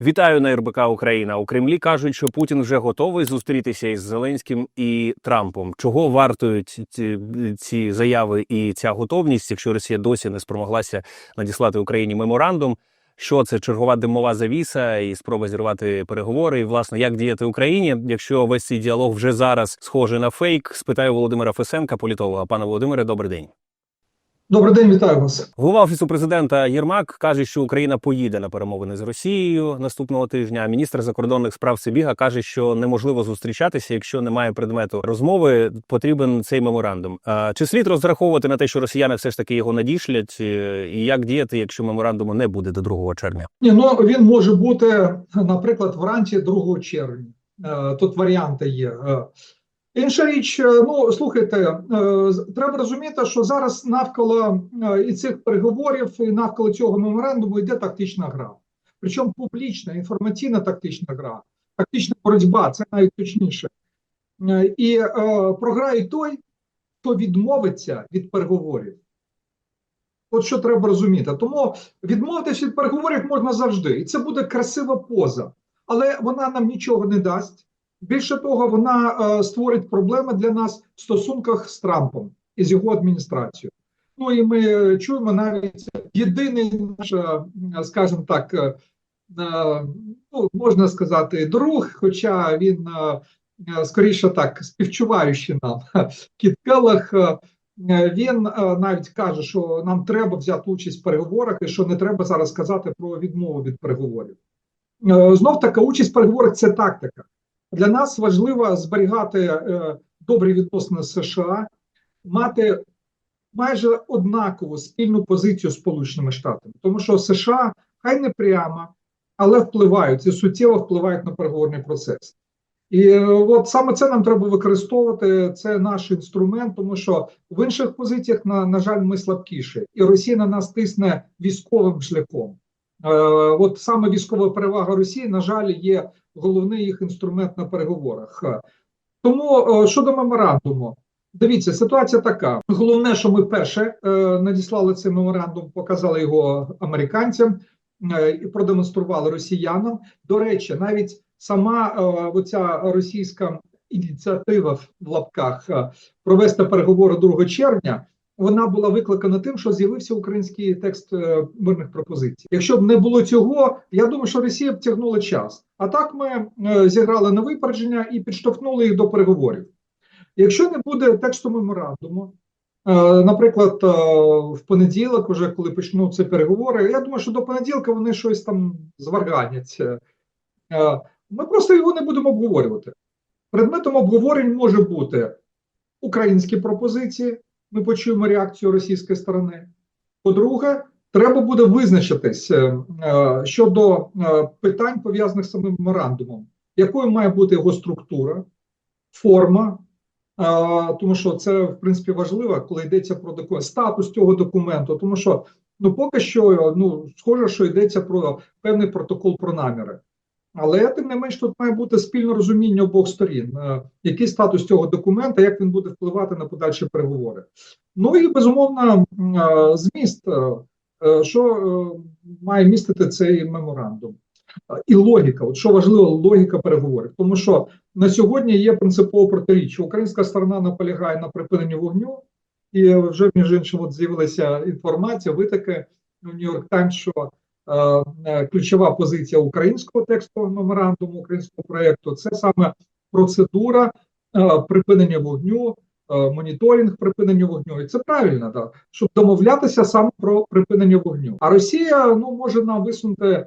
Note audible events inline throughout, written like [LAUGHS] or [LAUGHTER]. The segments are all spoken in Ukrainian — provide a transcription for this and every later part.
Вітаю на РБК Україна. У Кремлі кажуть, що Путін вже готовий зустрітися із Зеленським і Трампом. Чого вартують ці, ці заяви і ця готовність, якщо Росія досі не спромоглася надіслати Україні меморандум? Що це чергова димова завіса і спроба зірвати переговори? І власне як діяти Україні, якщо весь цей діалог вже зараз схожий на фейк? Спитаю Володимира Фесенка, політолога. Пане Володимире, добрий день. Добрий день, вітаю вас. Голова офісу президента Єрмак каже, що Україна поїде на перемовини з Росією наступного тижня. Міністр закордонних справ Сибіга каже, що неможливо зустрічатися, якщо немає предмету розмови. Потрібен цей меморандум. Чи слід розраховувати на те, що росіяни все ж таки його надішлять, е, і як діяти, якщо меморандуму не буде до 2 червня? Ні, ну він може бути, наприклад, вранці 2 червня. Е, Тут варіанти є. Інша річ, е, ну слухайте, е, треба розуміти, що зараз навколо е, і цих переговорів, і навколо цього меморандуму йде тактична гра. Причому публічна, інформаційна тактична гра, тактична боротьба, це навіть точніше. Е, І е, програє той, хто відмовиться від переговорів. От що треба розуміти. Тому відмовитися від переговорів можна завжди, і це буде красива поза, але вона нам нічого не дасть. Більше того, вона е, створить проблеми для нас в стосунках з Трампом і з його адміністрацією. Ну і ми чуємо навіть єдиний наш, е, скажімо так, е, ну, можна сказати, друг, хоча він скоріше так співчуваючи нам [LAUGHS] Кіт Келлах, е, Е, Він навіть каже, що нам треба взяти участь в переговорах, і що не треба зараз казати про відмову від переговорів. Знов така участь в переговорах це тактика. Для нас важливо зберігати е, добрі відносини з США, мати майже однакову спільну позицію з Сполученими Штатами, тому що США хай не прямо, але впливають і суттєво впливають на переговорний процес. І е, от саме це нам треба використовувати. Це наш інструмент, тому що в інших позиціях, на, на жаль, ми слабкіші, і Росія на нас тисне військовим шляхом. Е, от саме військова перевага Росії, на жаль, є головний їх інструмент на переговорах. Е, Тому е, щодо меморандуму, дивіться, ситуація така: головне, що ми перше надіслали цей меморандум, показали його американцям і продемонстрували росіянам. До речі, навіть сама оця російська ініціатива в лапках провести переговори 2 червня. Вона була викликана тим, що з'явився український текст е, мирних пропозицій. Якщо б не було цього, я думаю, що Росія б тягнула час. А так ми е, зіграли на випередження і підштовхнули їх до переговорів. Якщо не буде тексту меморандуму, е, наприклад, в понеділок, уже коли почнуться переговори, я думаю, що до понеділка вони щось там зварганять. Е, Ми просто його не будемо обговорювати. Предметом обговорень може бути українські пропозиції. Ми почуємо реакцію російської сторони. По-друге, треба буде визначитись е, е, щодо е, питань, пов'язаних з самим меморандумом, якою має бути його структура, форма, тому що це в принципі важливо, коли йдеться про документ, статус цього документу, тому що ну поки що ну схоже, що йдеться про певний протокол про наміри. Але тим не менш тут має бути спільне розуміння обох сторін, е, який статус цього документа, як він буде впливати на подальші переговори. Ну і безумовно, е, зміст, е, що має містити цей меморандум. І логіка, от що важливо, логіка переговорів, тому що на сьогодні є принципове протиріччя. Українська сторона наполягає на припиненні вогню, і вже між іншим от з'явилася інформація, витоки в Нью-Йорк Таймс, що ключова позиція українського текстового меморандуму, українського проєкту це саме процедура е, припинення вогню, е, моніторинг припинення вогню. І це правильно, да, щоб домовлятися саме про припинення вогню. А Росія ну може нам висунути. е,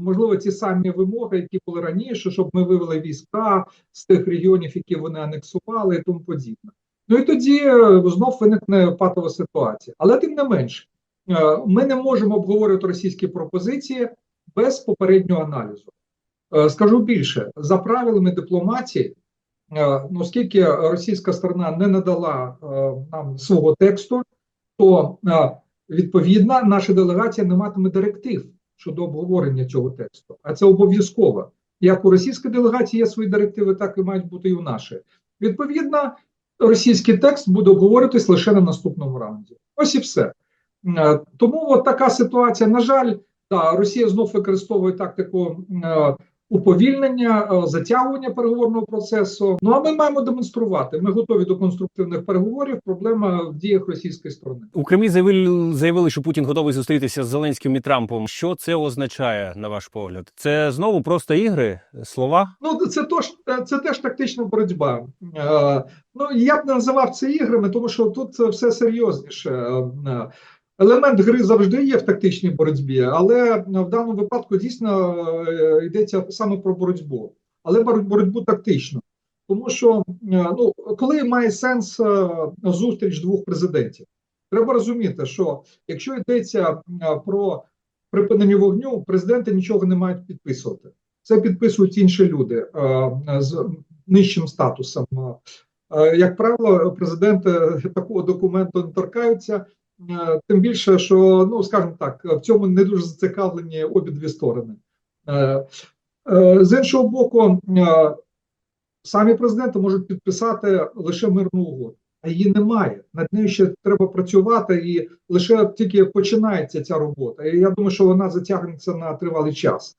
Можливо, ті самі вимоги, які були раніше, щоб ми вивели війська з тих регіонів, які вони анексували, і тому подібне. Ну і тоді е, знов виникне патова ситуація. Але тим не менш, е, ми не можемо обговорювати російські пропозиції без попереднього аналізу. Е, Скажу більше, за правилами дипломатії, е, ну, оскільки російська сторона не надала е, нам свого тексту, то е, відповідно наша делегація не матиме директив щодо обговорення цього тексту. А це обов'язково. Як у російської делегації є свої директиви, так і мають бути і у нашої. Відповідно, російський текст буде обговорюватись лише на наступному раунді. Ось і все. Е, Тому от така ситуація. На жаль, Да, Росія знов використовує тактику е, уповільнення, е, затягування переговорного процесу. Ну а ми маємо демонструвати. Ми готові до конструктивних переговорів. Проблема в діях російської сторони. У Кремлі заявили, заявили, що Путін готовий зустрітися з Зеленським і Трампом. Що це означає, на ваш погляд? Це знову просто ігри, слова? Ну це тож це теж тактична боротьба. Ну я б не називав це іграми, тому що тут все серйозніше. Елемент гри завжди є в тактичній боротьбі, але в даному випадку дійсно е, йдеться саме про боротьбу, але боротьбу тактичну. Тому що е, ну, коли має сенс е, зустріч двох президентів, треба розуміти, що якщо йдеться про припинення вогню, президенти нічого не мають підписувати. Це підписують інші люди з нижчим статусом. Як правило, президенти такого документу не торкаються. Е, Тим більше, що ну скажімо так, в цьому не дуже зацікавлені обидві сторони. Е, е, З іншого боку, самі президенти можуть підписати лише мирну угоду, а її немає. Над нею ще треба працювати, і лише тільки починається ця робота. І я думаю, що вона затягнеться на тривалий час.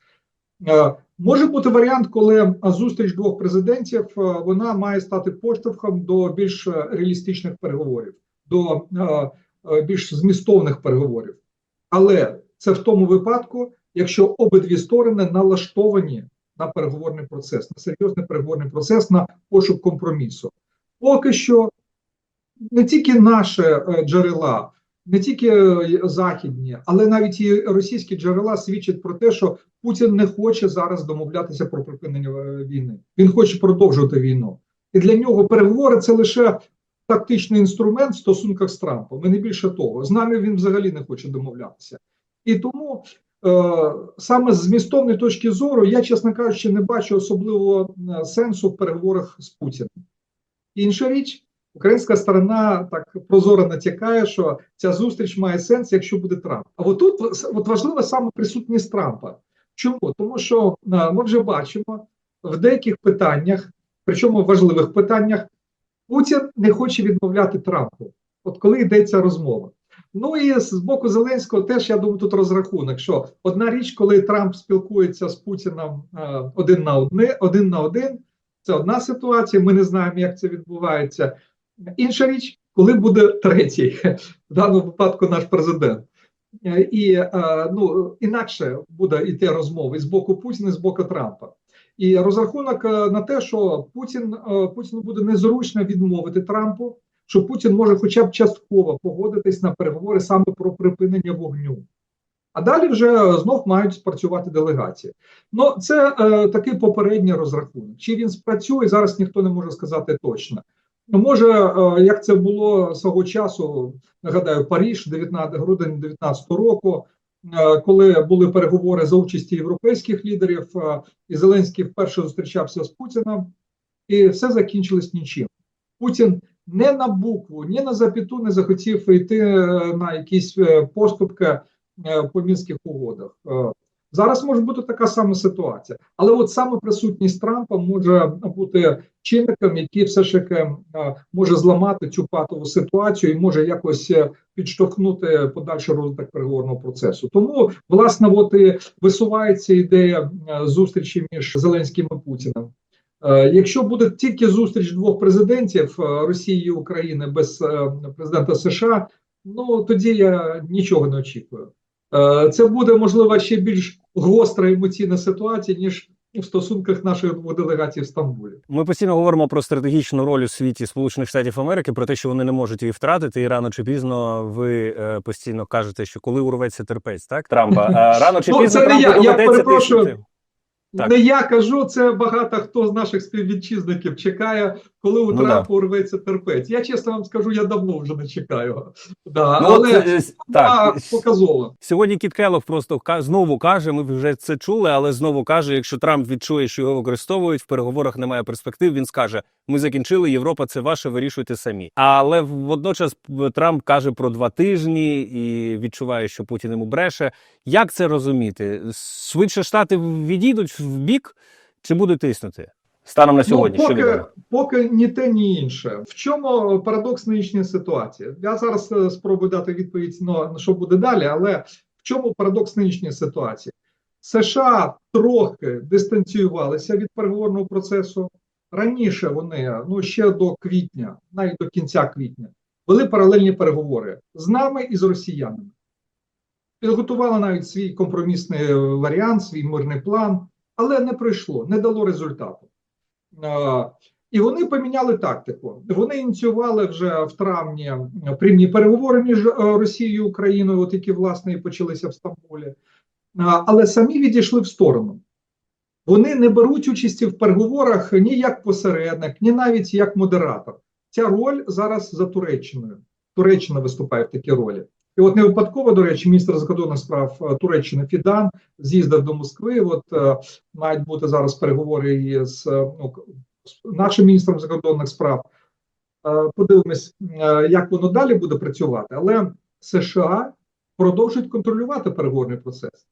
Може бути варіант, коли зустріч двох президентів вона має стати поштовхом до більш реалістичних переговорів, до більш змістовних переговорів. Але це в тому випадку, якщо обидві сторони налаштовані на переговорний процес, на серйозний переговорний процес, на пошук компромісу. Поки що не тільки наші е, джерела, не тільки е, західні, але навіть і російські джерела свідчать про те, що Путін не хоче зараз домовлятися про припинення е, війни. Він хоче продовжувати війну, і для нього переговори це лише тактичний інструмент в стосунках з Трампом. І не більше того, з нами він взагалі не хоче домовлятися. І тому е, саме з змістовної точки зору я, чесно кажучи, не бачу особливого е, сенсу в переговорах з Путіним. Інша річ, українська сторона так прозоро натякає, що ця зустріч має сенс, якщо буде Трамп. А от тут от важлива саме присутність Трампа. Чому? Тому що е, ми вже бачимо в деяких питаннях, причому важливих питаннях, Путін не хоче відмовляти Трампу. От коли йдеться розмова. Ну і з боку Зеленського теж я думаю, тут розрахунок, що одна річ, коли Трамп спілкується з Путіном е, один на одне, один на один, це одна ситуація. Ми не знаємо, як це відбувається. Інша річ, коли буде третій, в даному випадку наш президент. Е, І е, ну інакше буде йти розмови з боку Путіна, і з боку Трампа. І розрахунок е, на те, що Путін е, Путіну буде незручно відмовити Трампу, що Путін може, хоча б частково погодитись на переговори саме про припинення вогню. А далі вже знов мають спрацювати делегації. Ну це е, такий попередній розрахунок. Чи він спрацює зараз? Ніхто не може сказати точно. Ну, може, е, як це було свого часу, нагадаю, Паріж, 19 грудень 19 року, коли були переговори за участі європейських лідерів, е, і Зеленський вперше зустрічався з Путіним, і все закінчилось нічим. Путін не на букву, ні на запіту не захотів йти е, на якісь е, поступки е, по мінських угодах. Зараз може бути така сама ситуація, але от саме присутність Трампа може бути чинником, який все ж таки е, може зламати цю патову ситуацію і може якось е, підштовхнути подальший розвиток переговорного процесу. Тому власне, от і висувається ідея е, зустрічі між Зеленським і Путіним. Якщо буде тільки зустріч двох президентів Росії і України без президента США, ну тоді я нічого не очікую. Е, Це буде можливо ще більш гостра емоційна ситуація, ніж в стосунках наших двох делегацій в Стамбулі. Ми постійно говоримо про стратегічну роль у світі Сполучених Штатів Америки, про те, що вони не можуть її втратити, і рано чи пізно ви е, постійно кажете, що коли урветься терпець, так Трампа а рано чи Ну, пізно це не Трампу я, я перепрошую. Так. Не я кажу, це багато хто з наших співвітчизників чекає, коли у Ну, Трампа урветься терпець. Я чесно вам скажу, я давно вже не чекаю. Да, Ну, але от, е, так. показово. Сьогодні Кіт Келлог просто знову каже, ми вже це чули, але знову каже: якщо Трамп відчує, що його використовують, в переговорах немає перспектив, він скаже: ми закінчили, Європа це ваше, вирішуйте самі. Але водночас Трамп каже про два тижні і відчуває, що Путін йому бреше. Як це розуміти? Швидше штати відійдуть в бік чи будуть тиснути? Станом на сьогодні, ну, що поки, відомо? поки ні те, ні інше. В чому парадокс нинішньої ситуації? Я зараз е, спробую дати відповідь на, на що буде далі, але в чому парадокс нинішньої ситуації? США трохи дистанціювалися від переговорного процесу. Раніше вони, ну ще до квітня, навіть до кінця квітня, вели паралельні переговори з нами і з росіянами. Підготували навіть свій компромісний варіант, свій мирний план, але не пройшло, не дало результату. І вони поміняли тактику. Вони ініціювали вже в травні прямі переговори між е, Росією і Україною, от які власне і почалися в Стамбулі, але самі відійшли в сторону. Вони не беруть участі в переговорах ні як посередник, ні навіть як модератор. Ця роль зараз за Туреччиною. Туреччина виступає в такій ролі. І от не випадково, до речі, міністр закордонних справ е, Туреччини Фідан з'їздив до Москви. От е, мають бути зараз переговори з, е, ну, з нашим міністром закордонних справ. Подивимось, як воно далі буде працювати. Але США продовжують контролювати переговорний процес.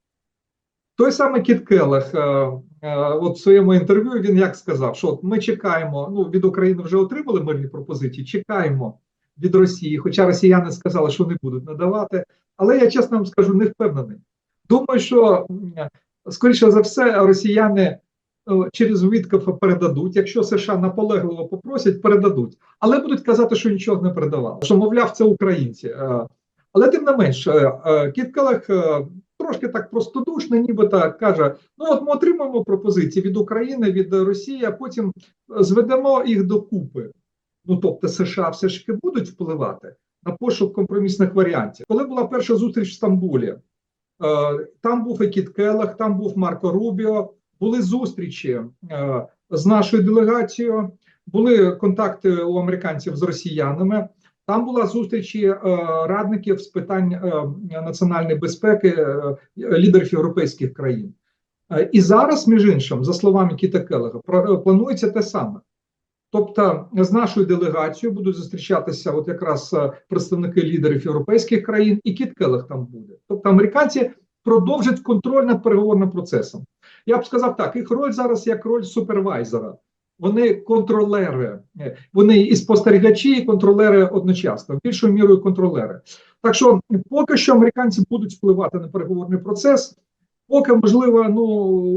Той самий Кіт Келех, от в своєму інтерв'ю він як сказав, що от ми чекаємо, ну від України вже отримали мирні пропозиції, чекаємо від Росії, хоча росіяни сказали, що не будуть надавати. Але я чесно вам скажу, не впевнений. Думаю, що скоріше за все, росіяни е, через Віткофа передадуть. Якщо США наполегливо попросять, передадуть, але будуть казати, що нічого не передавали. Що мовляв, це українці. Е, Але тим не менш, е, Кіт Келех е, трошки так простодушно, нібито каже: ну от ми отримаємо пропозиції від України, від Росії, а потім зведемо їх докупи. Ну тобто США все ж таки будуть впливати на пошук компромісних варіантів. Коли була перша зустріч в Стамбулі, е, там був і Кіт Келех, там був Марко Рубіо, були зустрічі е, з нашою делегацією, були контакти у американців з росіянами. Там була зустріч е, радників з питань національної безпеки лідерів європейських країн. І зараз, між іншим, за словами Кіта Келега, планується те саме. Тобто з нашою делегацією будуть зустрічатися от якраз е, представники лідерів європейських країн, і Кіт Келех там буде. Тобто американці продовжать контроль над переговорним процесом. Я б сказав так: їх роль зараз як роль супервайзера. Вони контролери, Е, вони і спостерігачі, і контролери одночасно, більшою мірою контролери. Так що, поки що американці будуть впливати на переговорний процес, поки можливо, ну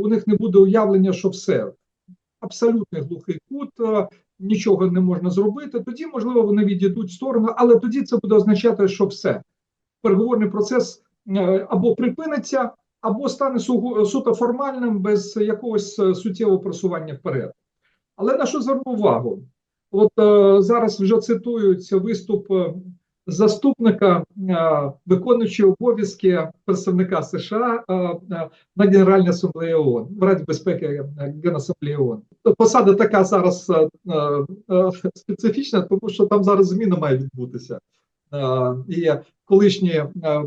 у них не буде уявлення, що все абсолютний глухий кут, е, нічого не можна зробити. Тоді, можливо, вони відійдуть в сторону, але тоді це буде означати, що все переговорний процес е, або припиниться, або стане суто формальним без якогось е, суттєвого просування вперед. Але на що зверну увагу? От зараз вже цитують виступ заступника е, виконуючого обов'язки представника США е, е, на Генеральній асамблеї ООН, в Раді безпеки Генасамблеї ООН. Посада така зараз специфічна, тому що там зараз зміна має відбутися. І колишній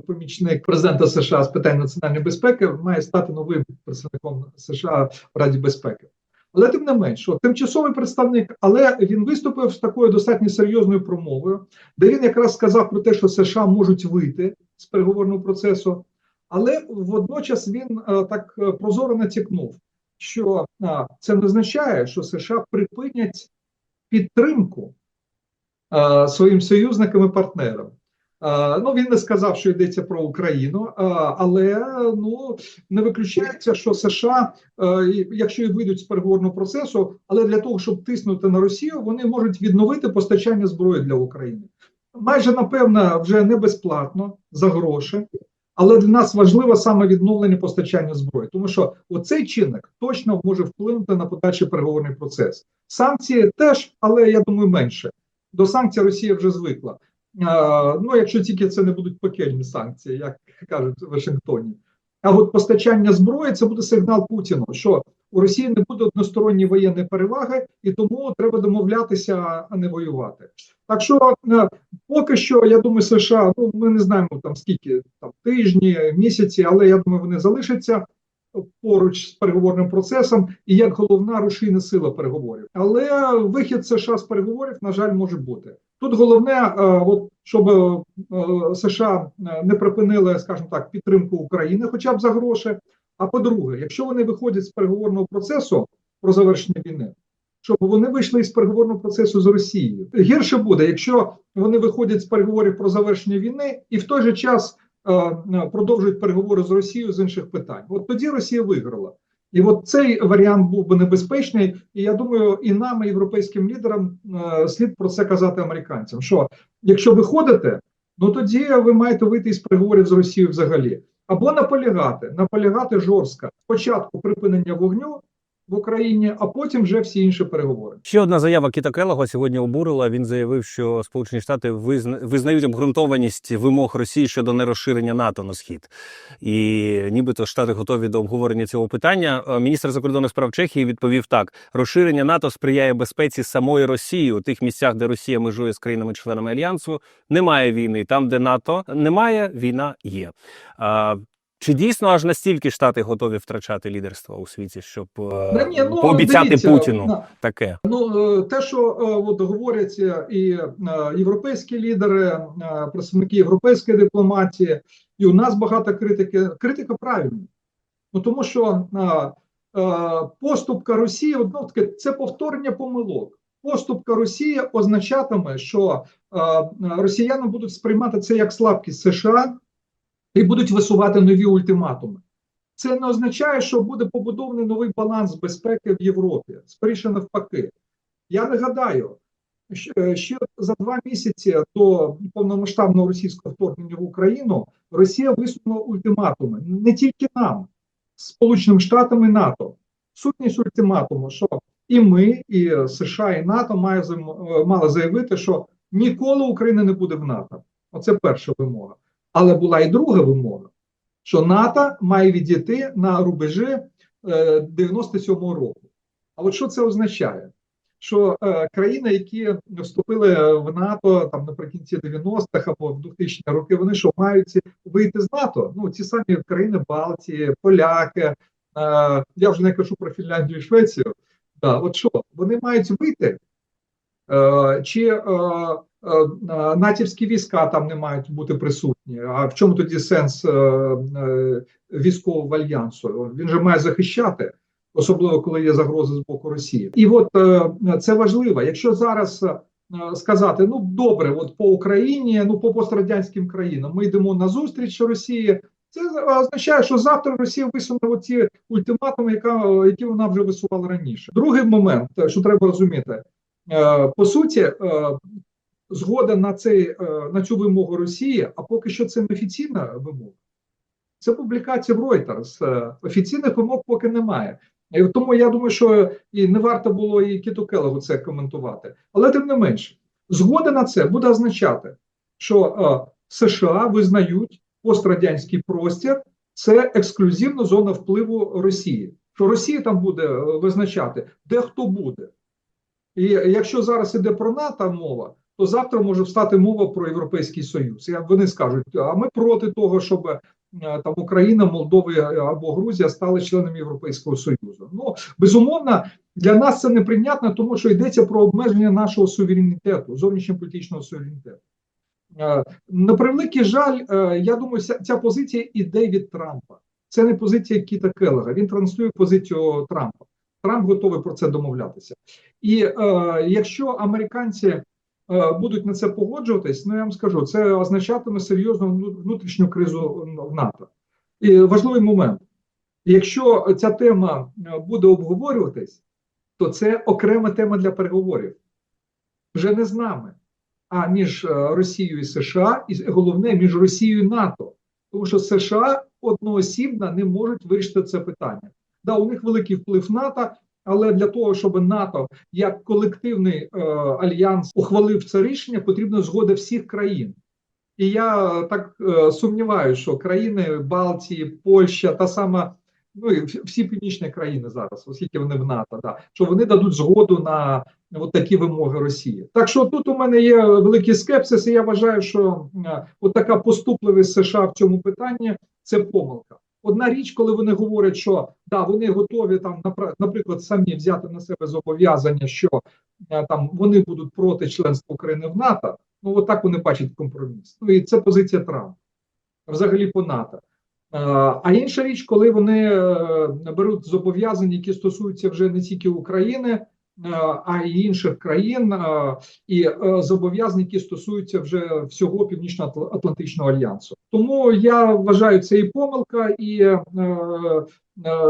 помічник президента США з питань національної безпеки має стати новим представником США в Раді безпеки. Але тим не менш, що тимчасовий представник, але він виступив з такою достатньо серйозною промовою, де він якраз сказав про те, що США можуть вийти з переговорного процесу, але водночас він е, так е, прозоро натякнув, що е, це не означає, що США припинять підтримку е, своїм союзникам і партнерам. Ну, він не сказав, що йдеться про Україну, але ну не виключається, що США, якщо і вийдуть з переговорного процесу, але для того, щоб тиснути на Росію, вони можуть відновити постачання зброї для України. Майже напевно, вже не безплатно за гроші, але для нас важливо саме відновлення постачання зброї, тому що оцей чинник точно може вплинути на подальший переговорний процес. Санкції теж, але я думаю, менше. До санкцій Росія вже звикла. Ну, якщо тільки це не будуть пекельні санкції, як кажуть в Вашингтоні. А от постачання зброї це буде сигнал Путіну, що у Росії не буде односторонньої воєнної переваги, і тому треба домовлятися, а не воювати. Так що е, поки що, я думаю, США, ну ми не знаємо там скільки там тижні, місяці, але я думаю, вони залишаться поруч з переговорним процесом і як головна рушійна сила переговорів. Але вихід США з переговорів, на жаль, може бути. Тут головне, е, от щоб е, США е, не припинили, скажімо так, підтримку України, хоча б за гроші. А по-друге, якщо вони виходять з переговорного процесу про завершення війни, щоб вони вийшли із переговорного процесу з Росією. Гірше буде, якщо вони виходять з переговорів про завершення війни, і в той же час продовжують переговори з Росією з інших питань. От тоді Росія виграла. І от цей варіант був би небезпечний. І я думаю, і нам, і європейським лідерам, е, слід про це казати американцям. Що якщо ви ходите, ну тоді ви маєте вийти із переговорів з Росією взагалі, або наполягати, наполягати жорстко. Спочатку припинення вогню в Україні, а потім вже всі інші переговори. Ще одна заява Кіта Келлога сьогодні обурила. Він заявив, що Сполучені Штати визна... визнають обґрунтованість вимог Росії щодо нерозширення НАТО на схід, і нібито Штати готові до обговорення цього питання. Е, Міністр закордонних справ Чехії відповів так: розширення НАТО сприяє безпеці самої Росії у тих місцях, де Росія межує з країнами-членами альянсу. Немає війни. Там, де НАТО немає, війна є. А, чи дійсно аж настільки штати готові втрачати лідерство у світі, щоб е, Да ні, ну, пообіцяти дивіться, Путіну на- таке? Ну, е, те, що е, от говорять е, і е, європейські лідери, е, представники європейської дипломатії, і у нас багато критики. Критика правильна. Ну тому що е, е, поступка Росії одно таке це повторення помилок. Поступка Росії означатиме, що е, росіяни будуть сприймати це як слабкість США і будуть висувати нові ультиматуми. Це не означає, що буде побудований новий баланс безпеки в Європі. Скоріше навпаки. Я нагадаю, е, ще за два місяці до повномасштабного російського вторгнення в Україну Росія висунула ультиматуми не тільки нам, Сполученим Штатам і НАТО. Сутність ультиматуму, що і ми, і США, і НАТО е, мали заявити, що ніколи Україна не буде в НАТО. Оце перша вимога. Але була і друга вимога, що НАТО має відійти на рубежі е, 97-го року. А от що це означає? Що е, країни, які вступили в НАТО там наприкінці 90-х або в 2000 ті роки, вони що мають вийти з НАТО? Ну ці самі країни Балтії, поляки. Е, я вже не кажу про Фінляндію і Швецію. Да, от що вони мають вийти? Е, чи е, е, натівські війська там не мають бути присутні? А в чому тоді сенс військового альянсу? Він же має захищати, особливо коли є загрози з боку Росії. І от це важливо. Якщо зараз сказати, ну добре, от по Україні, ну по пострадянським країнам, ми йдемо на зустріч Росії. Це означає, що завтра Росія висуне оці ультиматуми, яка, які вона вже висувала раніше. Другий момент, що треба розуміти, по суті, е, згода на цей е, на цю вимогу Росії, а поки що це не офіційна вимога. Це публікація в Reuters. Е, Офіційних вимог поки немає. Тому я думаю, що і не варто було і Кіту Келегу це коментувати. Але тим не менше, згода на це буде означати, що е, США визнають пострадянський простір це ексклюзивна зона впливу Росії. Що Росія там буде е, визначати, де хто буде. І якщо зараз іде про НАТО мова, то завтра може встати мова про Європейський Союз. І вони скажуть, а ми проти того, щоб е, там Україна, Молдова або Грузія стали членами Європейського Союзу. Ну безумовно, для нас це неприйнятно, тому що йдеться про обмеження нашого суверенітету, зовнішньополітичного суверенітету. Е, На превеликий жаль, е, я думаю, ця позиція іде від Трампа. Це не позиція Кіта Келлера. Він транслює позицію Трампа. Трамп готовий про це домовлятися. І е, якщо американці е, будуть на це погоджуватись, ну я вам скажу, це означатиме серйозну внутрішню кризу в НАТО. І важливий момент: якщо ця тема е, буде обговорюватись, то це окрема тема для переговорів. Вже не з нами, а між е, Росією і США, і головне між Росією і НАТО. Тому що США одноосібно не можуть вирішити це питання. Да, у них великий вплив НАТО, але для того, щоб НАТО як колективний е, альянс ухвалив це рішення, потрібна згода всіх країн. І я е, так е, сумніваюся, що країни Балтії, Польща, та сама, ну і всі- північні країни зараз, оскільки вони в НАТО, да, що вони дадуть згоду на от такі вимоги Росії. Так що тут у мене є великий скепсис, і я вважаю, що е, от така поступливість США в цьому питанні це помилка. Одна річ, коли вони говорять, що да, вони готові там, наприклад, самі взяти на себе зобов'язання, що е, там вони будуть проти членства України в НАТО. Ну, от так вони бачать компроміс. Ну і це позиція Трампа, взагалі по НАТО. Е, А інша річ, коли вони е, беруть зобов'язання, які стосуються вже не тільки України, а й інших країн, е, і е, зобов'язань, які стосуються вже всього Північно-Атлантичного альянсу. Тому я вважаю це і помилка, і е, е,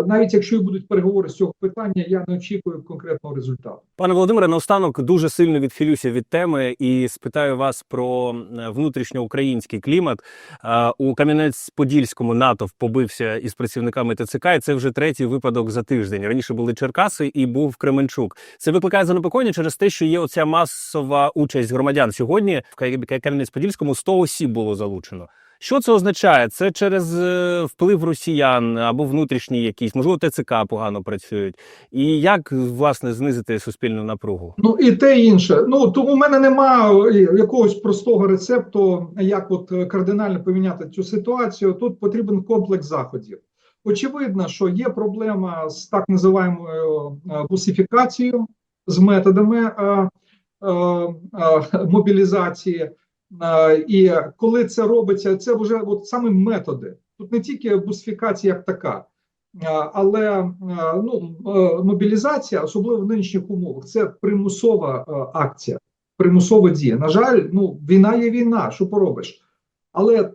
навіть якщо і будуть переговори з цього питання, я не очікую конкретного результату. Пане Володимире, наостанок дуже сильно відхилюся від теми і спитаю вас про е, внутрішньоукраїнський клімат. Е, У Кам'янець-Подільському НАТО побився із працівниками ТЦК, і це вже третій випадок за тиждень. Раніше були Черкаси і був Кременчук. Це викликає занепокоєння через те, що є оця масова участь громадян. Сьогодні в Ка- Кам'янець-Подільському 100 осіб було залучено. Що це означає? Це через е, вплив росіян або внутрішні якісь, можливо, ТЦК погано працюють. І як власне знизити суспільну напругу? Ну і те інше. Ну тому в мене немає якогось простого рецепту, як от е, кардинально поміняти цю ситуацію. Тут потрібен комплекс заходів. Очевидно, що є проблема з так називаємою е, бусифікацією, з методами е, е, е, мобілізації. І коли це робиться, це вже от саме методи. Тут не тільки бусифікація як така, але ну, е, мобілізація, особливо в нинішніх умовах, це примусова е, акція, примусова дія. На жаль, ну війна є війна, що поробиш. Але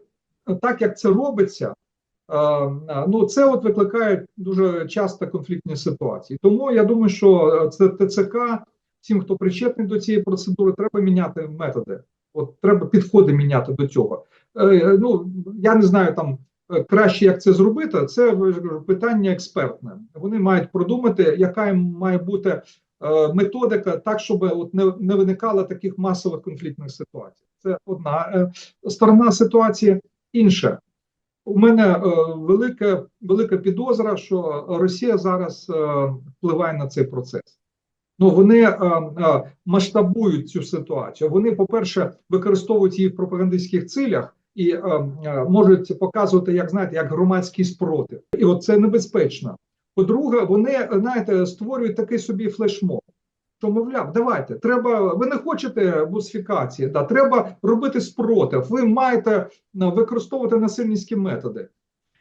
так як це робиться, е, ну це от викликає дуже часто конфліктні ситуації. Тому я думаю, що це ТЦК, всім, хто причетний до цієї процедури, треба міняти методи. От треба підходи міняти до цього. Е, ну я не знаю там е, краще, як це зробити. Це кажу, питання експертне. Вони мають продумати, яка має бути е, методика, так щоб от не, не виникало таких масових конфліктних ситуацій. Це одна е, сторона ситуації. Інша у мене е, велика, велика підозра, що Росія зараз е, впливає на цей процес. Ну вони е, е, масштабують цю ситуацію. Вони, по-перше, використовують її в пропагандистських цілях і е, е, можуть показувати, як знаєте, як громадський спротив. І от це небезпечно. По-друге, вони знаєте, створюють такий собі флешмоб. Що, мовляв, давайте, треба, ви не хочете бусифікації, да, треба робити спротив, ви маєте використовувати насильницькі методи.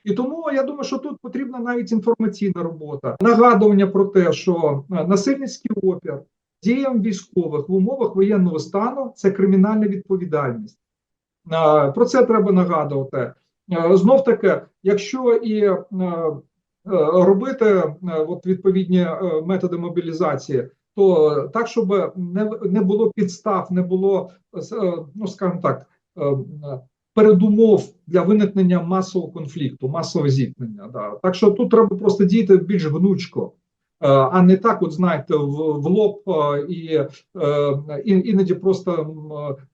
І тому я думаю, що тут потрібна навіть інформаційна робота, нагадування про те, що е, насильницький опір діям військових в умовах воєнного стану це кримінальна відповідальність. Е, Про це треба нагадувати. Е, Знов таки, якщо і робити от відповідні методи мобілізації, то так, щоб не, було підстав, не було, ну скажімо так, передумов для виникнення масового конфлікту, масового зіткнення. Да. Так що тут треба просто діяти більш гнучко, е, а не так, от знаєте, в, в лоб е, і е, і- іноді просто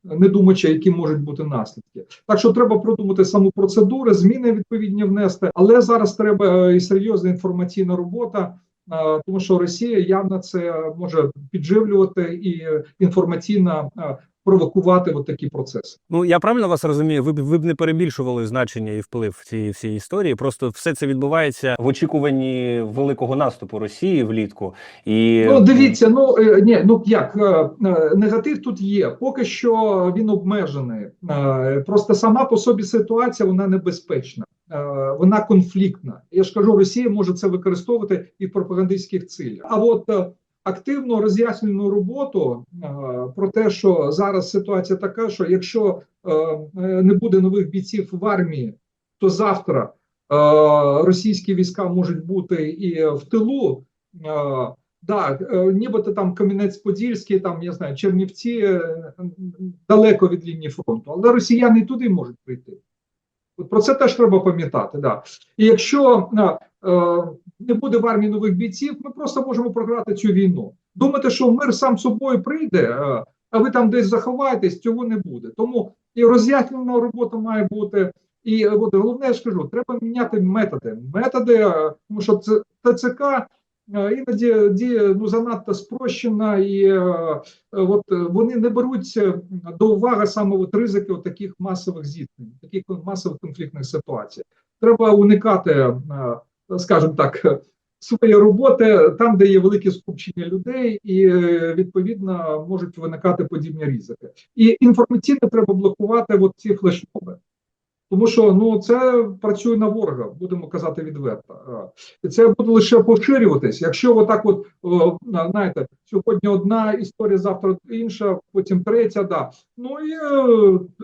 не думаючи, які можуть бути наслідки. Так що треба продумати саму процедуру, зміни відповідні внести, але зараз треба і серйозна інформаційна робота. Тому що Росія явно це може підживлювати і інформаційно е, провокувати от такі процеси. Ну я правильно вас розумію. Ви б ви б не перебільшували значення і вплив цієї всієї історії. Просто все це відбувається в очікуванні великого наступу Росії влітку. І Ну, дивіться, ну е, ні, ну як е, е, негатив тут є. Поки що він обмежений. Просто сама по собі ситуація вона небезпечна, вона конфліктна. Я ж кажу, Росія може це використовувати і в пропагандистських цілях. А от активну роз'яснювальну роботу е, про те, що зараз ситуація така, що якщо е, не буде нових бійців в армії, то завтра е, російські війська можуть бути і в тилу. Да, нібито там Кам'янець-Подільський, там я знаю, Чернівці далеко від лінії фронту, але росіяни туди можуть прийти. От про це теж треба пам'ятати. Да. І якщо не буде в армії нових бійців, ми просто можемо програти цю війну. Думати, що мир сам собою прийде, е, а ви там десь заховаєтесь, цього не буде. Тому і роз'яснювальна робота має бути. І е, от головне, я ж кажу, треба міняти методи. Методи, е, тому що це ТЦК е, іноді діє ну занадто спрощена, і е, е, от е, вони не беруть е, до уваги саме от ризики от таких масових зіткнень, таких масових конфліктних ситуацій. Треба уникати, е, скажімо так, своєї роботи там, де є велике скупчення людей, і е, відповідно можуть виникати подібні ризики. І інформаційно треба блокувати от ці флешмоби. Тому що ну це працює на ворога, будемо казати відверто. І це буде лише поширюватись. Якщо отак, от знаєте, сьогодні одна історія, завтра інша, потім третя, да. Ну і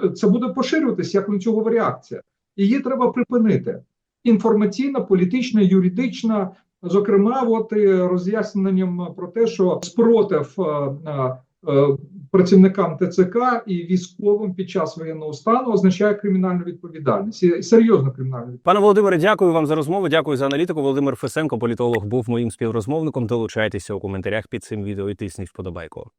е, це буде поширюватись як ланцюгова реакція. Її треба припинити. Інформаційна, політична, юридична, зокрема, от і роз'ясненням про те, що спротив е, е, е, працівникам ТЦК і військовим під час воєнного стану означає кримінальну відповідальність і серйозну кримінальну відповідальність. Пане Володимире, дякую вам за розмову. Дякую за аналітику. Володимир Фесенко, політолог, був моїм співрозмовником. Долучайтеся у коментарях під цим відео і тисніть вподобайку.